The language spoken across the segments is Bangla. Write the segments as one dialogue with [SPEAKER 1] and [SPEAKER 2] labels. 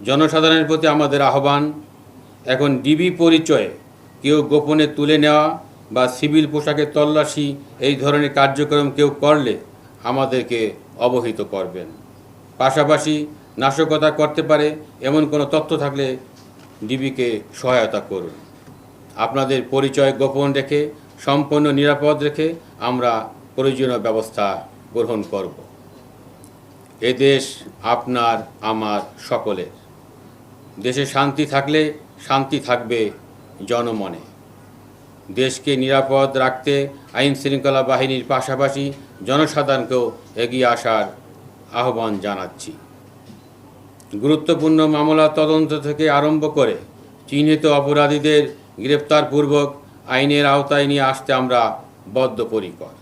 [SPEAKER 1] জনসাধারণের প্রতি আমাদের আহ্বান, এখন ডিবি পরিচয়ে কেউ গোপনে তুলে নেওয়া বা সিভিল পোশাকে তল্লাশি, এই ধরনের কার্যক্রম কেউ করলে আমাদেরকে অবহিত করবেন। পাশাপাশি নাশকতা করতে পারে এমন কোনো তথ্য থাকলে ডিবিকে সহায়তা করুন। আপনাদের পরিচয় গোপন রেখে, সম্পূর্ণ নিরাপদ রেখে আমরা প্রয়োজনীয় ব্যবস্থা গ্রহণ করব। এ দেশ আপনার, আমার, সকলের। দেশে শান্তি থাকলে শান্তি থাকবে জনমনে। দেশকে নিরাপদ রাখতে আইন শৃঙ্খলা বাহিনীর পাশাপাশি জনসাধারণকেও এগিয়ে আসার আহ্বান জানাচ্ছি। গুরুত্বপূর্ণ মামলা তদন্ত থেকে আরম্ভ করে চিহ্নিত অপরাধীদের গ্রেপ্তারপূর্বক আইনের আওতায় নিয়ে আসতে আমরা বদ্ধপরিকর।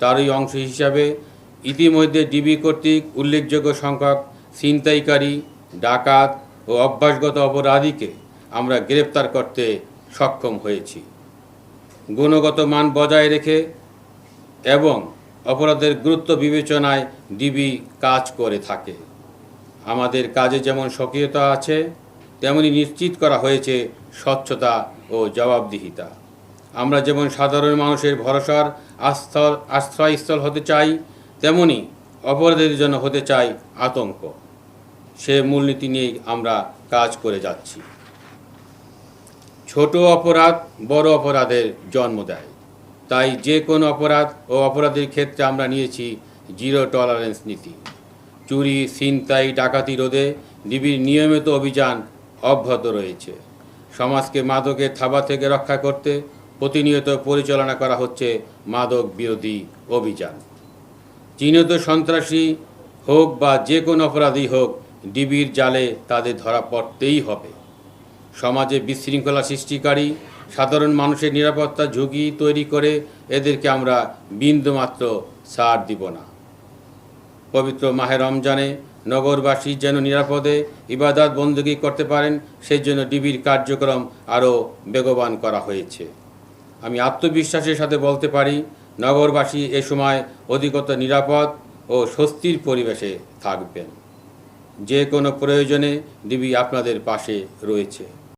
[SPEAKER 1] তারই অংশ হিসাবে ইতিমধ্যে ডিবি কর্তৃক উল্লেখযোগ্য সংখ্যক ছিনতাইকারী, ডাকাত ও অভ্যাসগত অপরাধীকে আমরা গ্রেপ্তার করতে সক্ষম হয়েছি। গুণগত মান বজায় রেখে এবং অপরাধের গুরুত্ব বিবেচনায় ডিবি কাজ করে থাকে। আমাদের কাজে যেমন সক্রিয়তা আছে, তেমনি নিশ্চিত করা হয়েছে স্বচ্ছতা ও জবাবদিহিতা। আমরা যেমন সাধারণ মানুষের ভরসার আস্থল আশ্রয়স্থল হতে চাই, তেমনি অপরাধের জন্য হতে চাই আতঙ্ক। সে মূলনীতি নিয়েই আমরা কাজ করে যাচ্ছি। ছোট অপরাধ বড় অপরাধের জন্ম দেয়। তাই যে কোনো অপরাধ ও অপরাধের ক্ষেত্রে আমরা নিয়েছি জিরো টলারেন্স নীতি। চুরি, ছিনতাই, ডাকাতি রোধে ডিবির নিয়মিত অভিযান অব্যাহত রয়েছে। সমাজকে মাদকের থাবা থেকে রক্ষা করতে প্রতিনিয়ত পরিচালনা করা হচ্ছে মাদক বিরোধী অভিযান। চিহ্নিত সন্ত্রাসী হোক বা যে কোনো অপরাধী হোক ডিবির জালে তাদের ধরা পড়তেই হবে। সমাজে বিশৃঙ্খলা সৃষ্টিকারী, সাধারণ মানুষের নিরাপত্তা ঝুঁকি তৈরি করে এদেরকে আমরা বিন্দুমাত্র ছাড় দিব না। পবিত্র মাহে রমজানে নগরবাসী যেন নিরাপদে ইবাদত বন্দী করতে পারেন সেই জন্য ডিবির কার্যক্রম আরও বেগবান করা হয়েছে। আমি আত্মবিশ্বাসের সাথে বলতে পারি, নগরবাসী এ সময় অধিকতর নিরাপদ ও স্বস্তির পরিবেশে থাকবেন। যে কোনো প্রয়োজনে দিবি আপনাদের পাশে রয়েছে।